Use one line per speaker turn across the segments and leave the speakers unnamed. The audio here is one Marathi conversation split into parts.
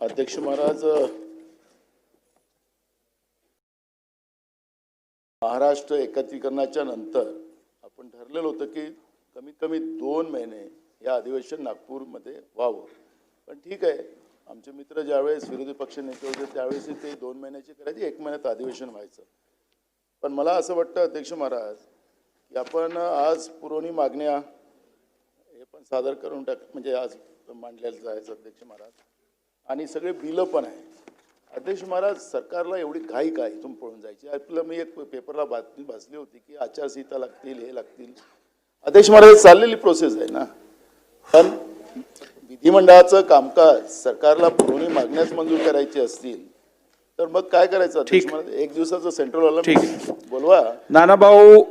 अध्यक्ष महाराज महाराष्ट्र एकत्रीकरणाच्या नंतर आपण ठरलेलं होतं की कमीत कमी दोन महिने या अधिवेशन नागपूरमध्ये व्हावं. पण ठीक आहे आमचे मित्र ज्यावेळेस विरोधी पक्ष नेते होते त्यावेळेस ते दोन महिन्याची करायची एक महिन्यात अधिवेशन व्हायचं. पण मला असं वाटतं अध्यक्ष महाराज की आपण आज पुरवणी मागण्या हे पण सादर करून टाक म्हणजे आज मांडलेलं जायचं अध्यक्ष महाराज. आणि सगळे बिलं पण आहे अध्यक्ष महाराज सरकारला एवढी घाई काय इथून पळून जायची? आपलं मी एक पेपरला बातमी भासली होती की आचारसंहिता लागतील हे लागतील. अध्यक्ष महाराज चाललेली प्रोसेस आहे ना? पण विधिमंडळाचं कामकाज सरकारला पुरवणी मागण्यास मंजूर करायची असतील तर मग काय करायचं
ठीक.
एक दिवसाचं सेंट्रल
ठीक.
बोलवा.
नानाभाऊ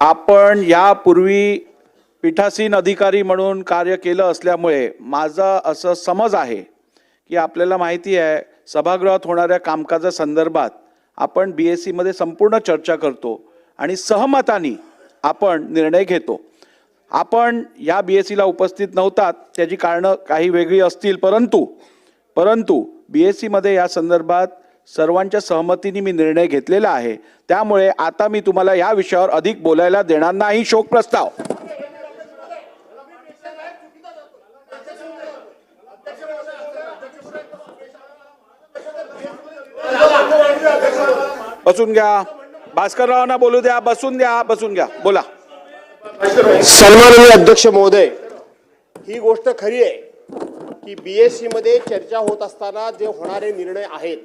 आपण यापूर्वी पीठासीन अधिकारी म्हणून कार्य केलं असल्यामुळे माझा असं समज आहे की आपल्याला माहिती आहे सभागृहात होणाऱ्या कामकाजासंदर्भात आपण बी एस सीमध्ये संपूर्ण चर्चा करतो आणि सहमतानी आपण निर्णय घेतो. आपण या बी एस सीला उपस्थित नव्हतात त्याची कारणं काही वेगळी असतील परंतु परंतु बी एस सीमध्ये या संदर्भात सर्वांच्या सहमतीने मी निर्णय घेतलेला आहे. त्यामुळे आता मी तुम्हाला या विषयावर अधिक बोलायला देणार नाही. शोक प्रस्ताव बसून घ्या. भास्कररावांना बोलू द्या. बसून द्या. बसून घ्या. बोला.
सन्माननीय अध्यक्ष महोदय ही गोष्ट खरी आहे की बी एसमध्ये चर्चा होत असताना जे होणारे निर्णय आहेत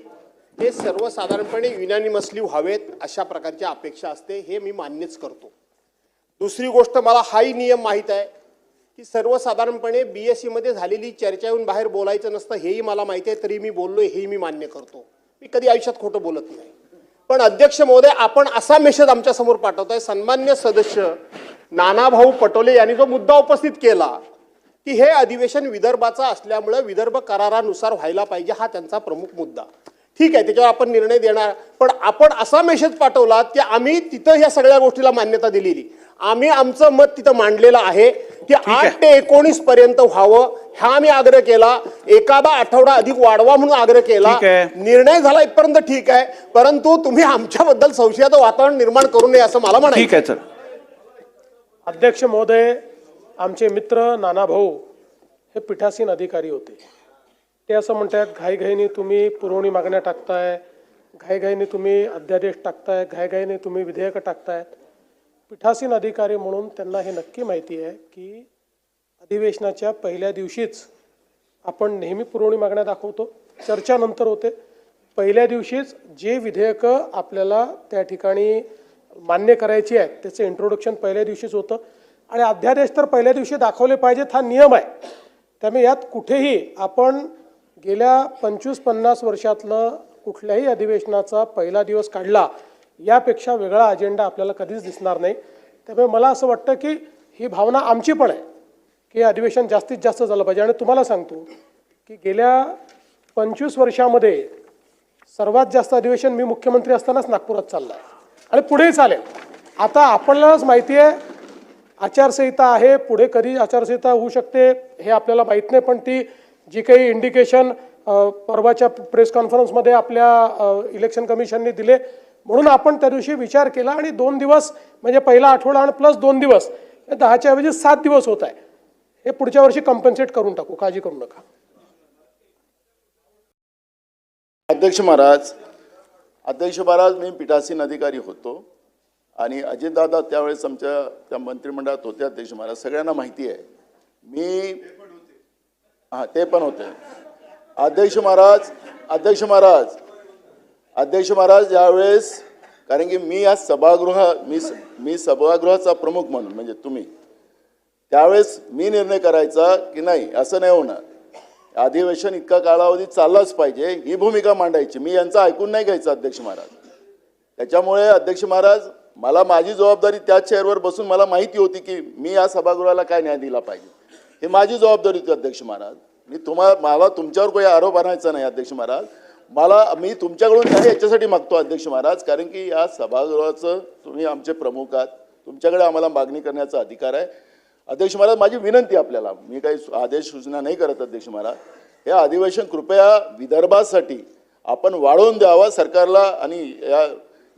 ते सर्वसाधारणपणे युनॅनिमसली व्हावेत अशा प्रकारची अपेक्षा असते. हे मी मान्यच करतो. दुसरी गोष्ट मला हाही नियम माहीत आहे की सर्वसाधारणपणे बी एस सीमध्ये झालेली चर्चा येऊन बाहेर बोलायचं नसतं हेही मला माहिती आहे. तरी मी बोललो हेही मी मान्य करतो. मी कधी आयुष्यात खोटं बोलत नाही. पण अध्यक्ष महोदय आपण असा मेसेज आमच्यासमोर पाठवतोय. सन्मान्य सदस्य नानाभाऊ पटोले यांनी जो मुद्दा उपस्थित केला की हे अधिवेशन विदर्भाचा असल्यामुळे विदर्भ करारानुसार व्हायला पाहिजे हा त्यांचा प्रमुख मुद्दा. ठीक आहे त्याच्यावर आपण निर्णय देणार. पण आपण असा मेसेज पाठवला की आम्ही तिथं ह्या सगळ्या गोष्टीला मान्यता दिलेली. आम्ही आमचं मत तिथं मांडलेलं आहे की आठ ते एकोणीस पर्यंत व्हावं. हा आम्ही आग्रह केला. एखादा आठवडा अधिक वाढवा म्हणून आग्रह केला. निर्णय झाला इथपर्यंत ठीक आहे. परंतु तुम्ही आमच्याबद्दल संशयाचं वातावरण निर्माण करू नये असं मला म्हणायचं
ठीक आहे सर
अध्यक्ष महोदय आमचे मित्र नाना भाऊ हे पीठासीन अधिकारी होते. ते असं म्हणतात घाईघाईने तुम्ही पुरवणी मागण्या टाकताय घाईघाईने तुम्ही अध्यादेश टाकताय घाईघाईने तुम्ही विधेयकं टाकतायत. पीठासीन अधिकारी म्हणून त्यांना हे नक्की माहिती आहे की अधिवेशनाच्या पहिल्या दिवशीच आपण नेहमी पुरवणी मागण्या दाखवतो. चर्चा नंतर होते. पहिल्या दिवशीच जे विधेयकं आपल्याला त्या ठिकाणी मान्य करायची आहेत त्याचं इंट्रोडक्शन पहिल्या दिवशीच होतं. आणि अध्यादेश तर पहिल्या दिवशी दाखवले पाहिजेत हा नियम आहे. त्यामुळे यात कुठेही आपण गेल्या पंचवीस पन्नास वर्षातलं कुठल्याही अधिवेशनाचा पहिला दिवस काढला यापेक्षा वेगळा अजेंडा आपल्याला कधीच दिसणार नाही. त्यामुळे मला असं वाटतं की ही भावना आमची पण आहे की हे अधिवेशन जास्तीत जास्त झालं पाहिजे. आणि तुम्हाला सांगतो की गेल्या पंचवीस वर्षामध्ये सर्वात जास्त अधिवेशन मी मुख्यमंत्री असतानाच नागपुरात चाललं. आहे आणि पुढेही चालेल. आता आपल्यालाच माहिती आहे आचारसंहिता आहे पुढे कधी आचारसंहिता होऊ शकते हे आपल्याला माहीत नाही पण ती जी काही इंडिकेशन परवाच्या प्रेस कॉन्फरन्समध्ये आपल्या इलेक्शन कमिशनने दिले म्हणून आपण त्या दिवशी विचार केला आणि दोन दिवस म्हणजे पहिला आठवडा आणि प्लस दोन दिवस हे दहाच्या ऐवजी सात दिवस होत आहे. हे पुढच्या वर्षी कम्पन्सेट करून टाकू काळजी करू नका.
अध्यक्ष महाराज अध्यक्ष महाराज मी पीठासीन अधिकारी होतो आणि अजितदादा त्यावेळेस आमच्या त्या मंत्रिमंडळात होते अध्यक्ष महाराज सगळ्यांना माहिती आहे. मी हां ते पण होते. अध्यक्ष महाराज अध्यक्ष महाराज अध्यक्ष महाराज यावेळेस कारण की मी या सभागृह मी मी सभागृहाचा प्रमुख म्हणून म्हणजे तुम्ही. त्यावेळेस मी निर्णय करायचा की नाही असं नाही होणार. अधिवेशन इतका कालावधी चाललाच पाहिजे ही भूमिका मांडायची. मी यांचं ऐकून नाही घ्यायचं अध्यक्ष महाराज. त्याच्यामुळे अध्यक्ष महाराज मला माझी जबाबदारी त्या चेअरवर बसून मला माहिती होती की मी या सभागृहाला काय न्याय दिला पाहिजे. हे माझी जबाबदारी होती अध्यक्ष महाराज. मी तुम्हाला मला तुमच्यावर काही आरोप आणायचा नाही अध्यक्ष महाराज. मला मी तुमच्याकडून काही याच्यासाठी मागतो अध्यक्ष महाराज. कारण की या सभागृहाचं तुम्ही आमचे प्रमुख आहात. तुमच्याकडे आम्हाला मागणी करण्याचा अधिकार आहे. अध्यक्ष महाराज माझी विनंती आपल्याला. मी काही आदेश सूचना नाही करत अध्यक्ष महाराज. हे अधिवेशन कृपया विदर्भासाठी आपण वाढवून द्यावा सरकारला आणि या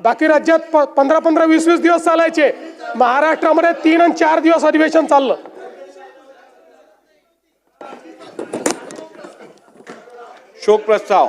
बाकी राज्यात प- पंधरा पंधरा वीस वीस दिवस चालायचे. महाराष्ट्रामध्ये तीन आणि चार दिवस अधिवेशन चाललं.
शोक प्रस्ताव